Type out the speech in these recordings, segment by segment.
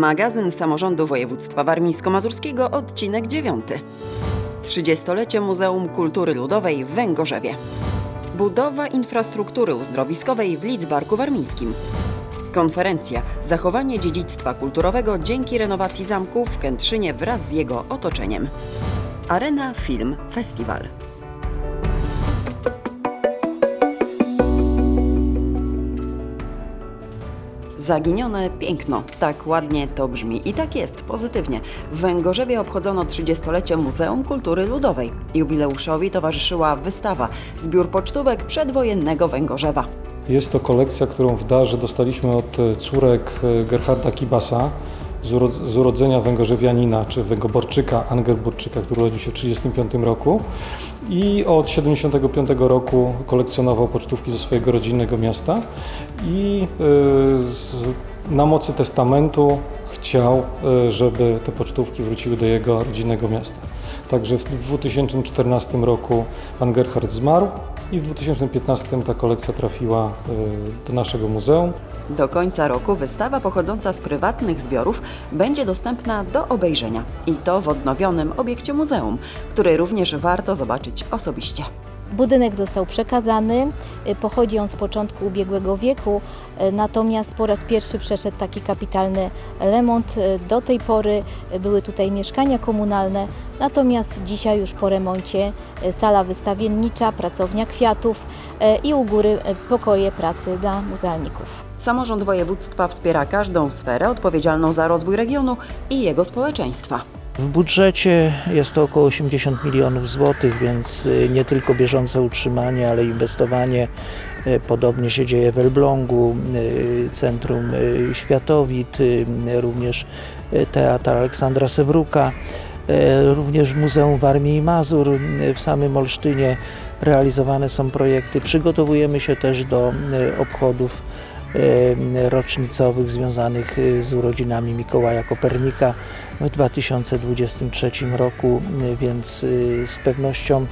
Magazyn Samorządu Województwa Warmińsko-Mazurskiego, odcinek 9. 30-lecie Muzeum Kultury Ludowej w Węgorzewie. Budowa infrastruktury uzdrowiskowej w Lidzbarku Warmińskim. Konferencja Zachowanie dziedzictwa kulturowego dzięki renowacji zamku w Kętrzynie wraz z jego otoczeniem. Arena Film Festiwal. Zaginione piękno. Tak ładnie to brzmi. I tak jest, pozytywnie. W Węgorzewie obchodzono 30-lecie Muzeum Kultury Ludowej. Jubileuszowi towarzyszyła wystawa Zbiór pocztówek przedwojennego Węgorzewa. Jest to kolekcja, którą w darze dostaliśmy od e, córek e, Gerharda Kibasa z uro- z urodzenia Węgorzewianina, czy Węgoborczyka, Angerburczyka, który urodził się w 1935 roku i od 1975 roku kolekcjonował pocztówki ze swojego rodzinnego miasta i z, na mocy testamentu chciał, e, żeby te pocztówki wróciły do jego rodzinnego miasta. Także w 2014 roku pan Gerhard zmarł i w 2015 ta kolekcja trafiła e, do naszego muzeum. Do końca roku wystawa pochodząca z prywatnych zbiorów będzie dostępna do obejrzenia. I to w odnowionym obiekcie muzeum, który również warto zobaczyć osobiście. Budynek został przekazany, y, pochodzi on z początku ubiegłego wieku, y, natomiast po raz pierwszy przeszedł taki kapitalny remont. Y, Do tej pory były tutaj mieszkania komunalne, natomiast dzisiaj już po remoncie sala wystawiennicza, pracownia kwiatów i u góry pokoje pracy dla muzealników. Samorząd województwa wspiera każdą sferę odpowiedzialną za rozwój regionu i jego społeczeństwa. W budżecie jest to około 80 milionów złotych, więc y, nie tylko bieżące utrzymanie, ale inwestowanie. Y, Podobnie się dzieje w Elblągu, y, Centrum Światowit, również Teatr Aleksandra Sewruka, również Muzeum Warmii i Mazur w samym Olsztynie realizowane są projekty. Przygotowujemy się też do obchodów rocznicowych związanych y, z urodzinami Mikołaja Kopernika w 2023 roku, y, więc y, z pewnością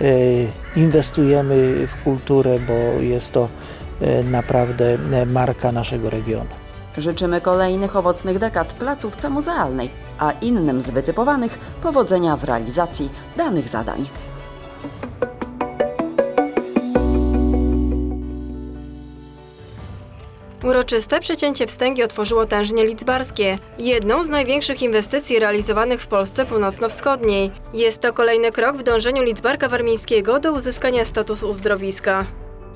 y, inwestujemy w kulturę, bo jest to y, naprawdę y, marka naszego regionu. Życzymy kolejnych owocnych dekad placówce muzealnej, a innym z wytypowanych powodzenia w realizacji danych zadań. Uroczyste przecięcie wstęgi otworzyło tężnie lidzbarskie, jedną z największych inwestycji realizowanych w Polsce północno-wschodniej. Jest to kolejny krok w dążeniu Lidzbarka Warmińskiego do uzyskania statusu uzdrowiska.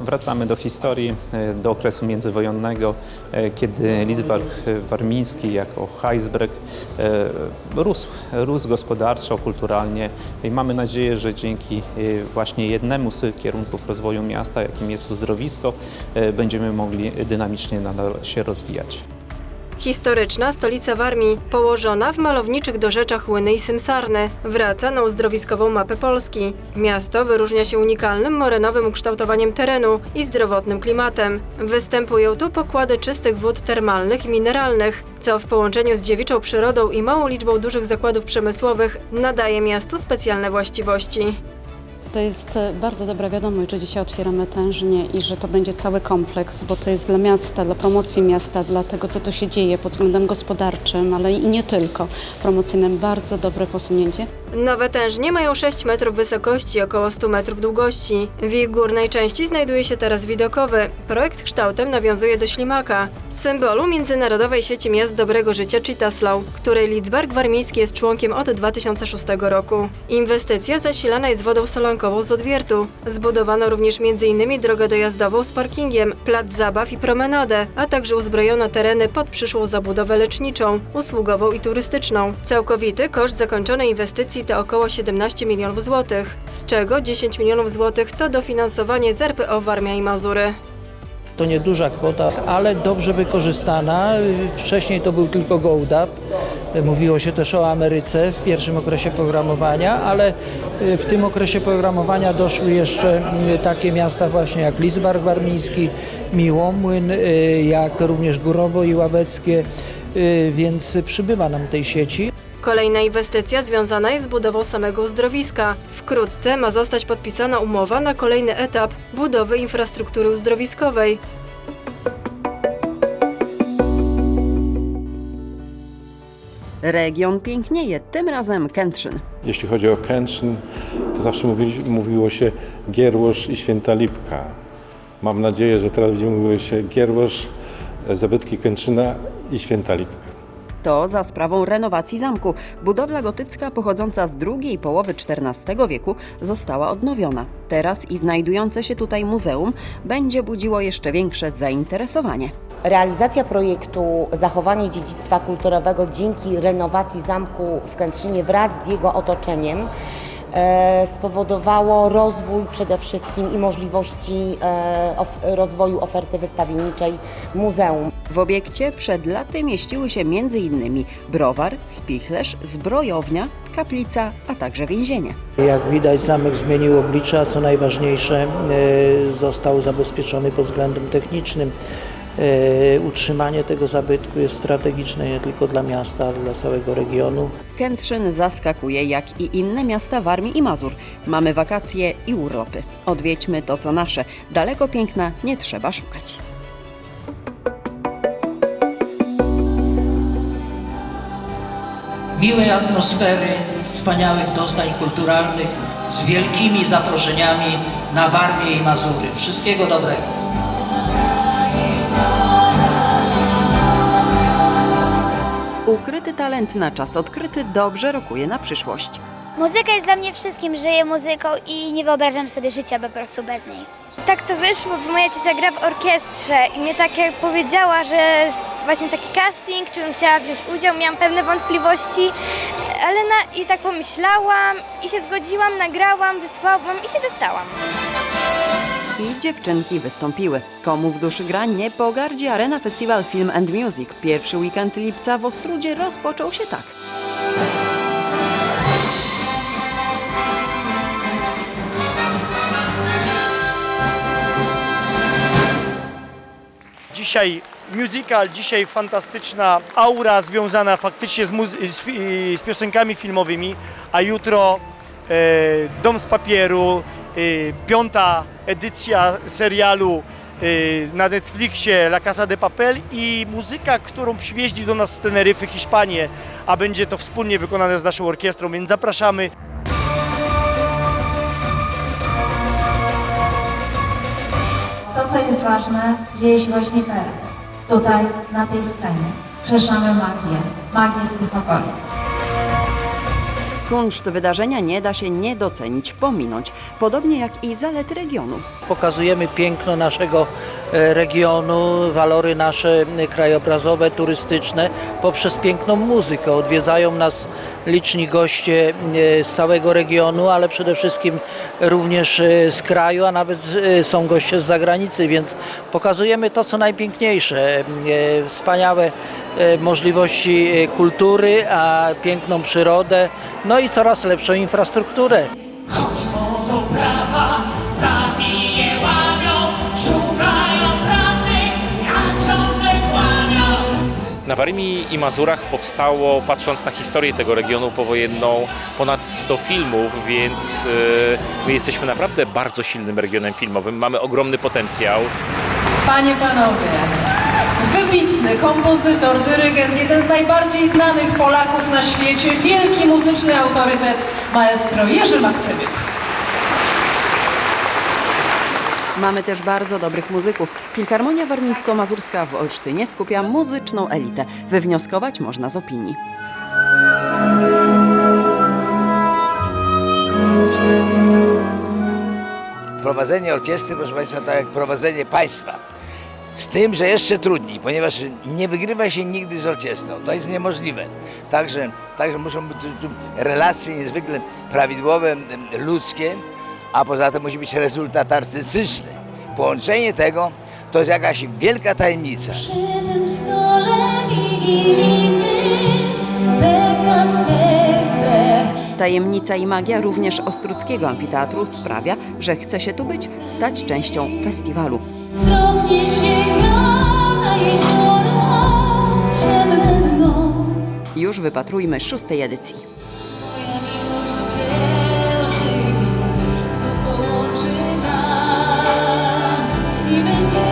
Wracamy do historii, e, do okresu międzywojennego, e, kiedy Lidzbark Warmiński jako Heisberg e, rósł, rósł gospodarczo, kulturalnie i mamy nadzieję, że dzięki właśnie jednemu z kierunków rozwoju miasta, jakim jest uzdrowisko, będziemy mogli dynamicznie nadal się rozwijać. Historyczna stolica Warmii, położona w malowniczych dorzeczach Łyny i Symsarny, wraca na uzdrowiskową mapę Polski. Miasto wyróżnia się unikalnym morenowym ukształtowaniem terenu i zdrowotnym klimatem. Występują tu pokłady czystych wód termalnych i mineralnych, co w połączeniu z dziewiczą przyrodą i małą liczbą dużych zakładów przemysłowych nadaje miastu specjalne właściwości. To jest e, bardzo dobra wiadomość, że dzisiaj otwieramy tężnie i że to będzie cały kompleks, bo to jest dla miasta, dla promocji miasta, dla tego, co tu się dzieje pod względem gospodarczym, ale i nie tylko promocyjnym. Bardzo dobre posunięcie. Nowe tężnie mają 6 metrów wysokości około 100 metrów długości. W ich górnej części znajduje się teraz widokowy. Projekt kształtem nawiązuje do ślimaka, symbolu międzynarodowej sieci miast dobrego życia Citaslau, której Lidzbark Warmiński jest członkiem od 2006 roku. Inwestycja zasilana jest wodą solankową z odwiertu. Zbudowano również m.in. drogę dojazdową z parkingiem, plac zabaw i promenadę, a także uzbrojono tereny pod przyszłą zabudowę leczniczą, usługową i turystyczną. Całkowity koszt zakończonej inwestycji to około 17 milionów złotych, z czego 10 milionów złotych to dofinansowanie z RPO Warmia i Mazury. To nieduża kwota, ale dobrze wykorzystana. Wcześniej to był tylko GoDap. Mówiło się też o Ameryce w pierwszym okresie programowania, ale w tym okresie programowania doszły jeszcze takie miasta właśnie jak Lidzbark Warmiński, Miłomłyn, jak również Górowo i Łabeckie, więc przybywa nam tej sieci. Kolejna inwestycja związana jest z budową samego uzdrowiska. Wkrótce ma zostać podpisana umowa na kolejny etap budowy infrastruktury uzdrowiskowej. Region pięknieje, tym razem Kętrzyn. Jeśli chodzi o Kętrzyn, to zawsze mówili, mówiło się Gierłosz i Święta Lipka. Mam nadzieję, że teraz będzie mówiło się Gierłosz, zabytki Kętrzyna i Święta Lipka. To za sprawą renowacji zamku. Budowla gotycka pochodząca z drugiej połowy XIV wieku została odnowiona. Teraz i znajdujące się tutaj muzeum będzie budziło jeszcze większe zainteresowanie. Realizacja projektu Zachowanie dziedzictwa kulturowego dzięki renowacji zamku w Kętrzynie wraz z jego otoczeniem spowodowało rozwój przede wszystkim i możliwości e, rozwoju oferty wystawienniczej muzeum. W obiekcie przed laty mieściły się m.in. browar, spichlerz, zbrojownia, kaplica, a także więzienie. Jak widać zamek zmienił oblicze, a co najważniejsze e, został zabezpieczony pod względem technicznym. E, Utrzymanie tego zabytku jest strategiczne nie tylko dla miasta, ale dla całego regionu. Kętrzyn zaskakuje jak i inne miasta Warmii i Mazur. Mamy wakacje i urlopy. Odwiedźmy to, co nasze. Daleko piękna nie trzeba szukać. miłej atmosfery, wspaniałych doznań kulturalnych z wielkimi zaproszeniami na Warmię i Mazury. Wszystkiego dobrego. Talent na czas odkryty dobrze rokuje na przyszłość. Muzyka jest dla mnie wszystkim, żyję muzyką i nie wyobrażam sobie życia po prostu bez niej. Tak to wyszło, bo moja ciocia gra w orkiestrze i mnie tak jak powiedziała, że jest właśnie taki casting, czy bym chciała wziąć udział, miałam pewne wątpliwości, ale na, i tak pomyślałam i się zgodziłam, nagrałam, wysłałam i się dostałam. I dziewczynki wystąpiły. Komu w duszy gra nie pogardzi Arena Festival Film and Music. Pierwszy weekend lipca w Ostrudzie rozpoczął się tak. Dzisiaj musical, dzisiaj fantastyczna aura związana faktycznie z, z, z piosenkami filmowymi, a jutro e, Dom z papieru, piąta edycja serialu e, na Netflixie La Casa de Papel i muzyka, którą przywieźli do nas z Teneryfy Hiszpanię, a będzie to wspólnie wykonane z naszą orkiestrą, więc zapraszamy. To, co jest ważne, dzieje się właśnie teraz, tutaj, na tej scenie. Skrzeszamy magię, magię z tych okolic. Kunszt wydarzenia nie da się nie docenić, pominąć, podobnie jak i zalety regionu. Pokazujemy piękno naszego e, regionu, walory nasze e, krajobrazowe, turystyczne poprzez piękną muzykę. Odwiedzają nas liczni goście e, z całego regionu, ale przede wszystkim również z kraju, a nawet są goście z zagranicy, więc pokazujemy to, co najpiękniejsze. Wspaniałe możliwości e, kultury, a piękną przyrodę, no i coraz lepszą infrastrukturę. Na Warmii i Mazurach powstało, patrząc na historię tego regionu powojenną, ponad 100 filmów, więc e, my jesteśmy naprawdę bardzo silnym regionem filmowym. Mamy ogromny potencjał. Panie, panowie, wybitny kompozytor, dyrygent, jeden z najbardziej znanych Polaków na świecie, wielki muzyczny autorytet, maestro Jerzy Maksymiuk. Mamy też bardzo dobrych muzyków. Filharmonia Warmińsko-Mazurska w Olsztynie skupia muzyczną elitę. Wywnioskować można z opinii. Prowadzenie orkiestry, proszę Państwa, tak jak prowadzenie państwa. Z tym, że jeszcze trudniej, ponieważ nie wygrywa się nigdy z orkiestrą. To jest niemożliwe. Także, także muszą być tu, tu relacje niezwykle prawidłowe, ludzkie, a poza tym musi być rezultat artystyczny. Połączenie tego to jest jakaś wielka tajemnica. Przy tym stole wigilijny peka serce. Tajemnica i magia również Ostruckiego Amfiteatru sprawia, że chce się tu być, stać częścią festiwalu. Już wypatrujmy szóstej edycji. Moja miłość Cię ożywi, znów połączy nas i będziemy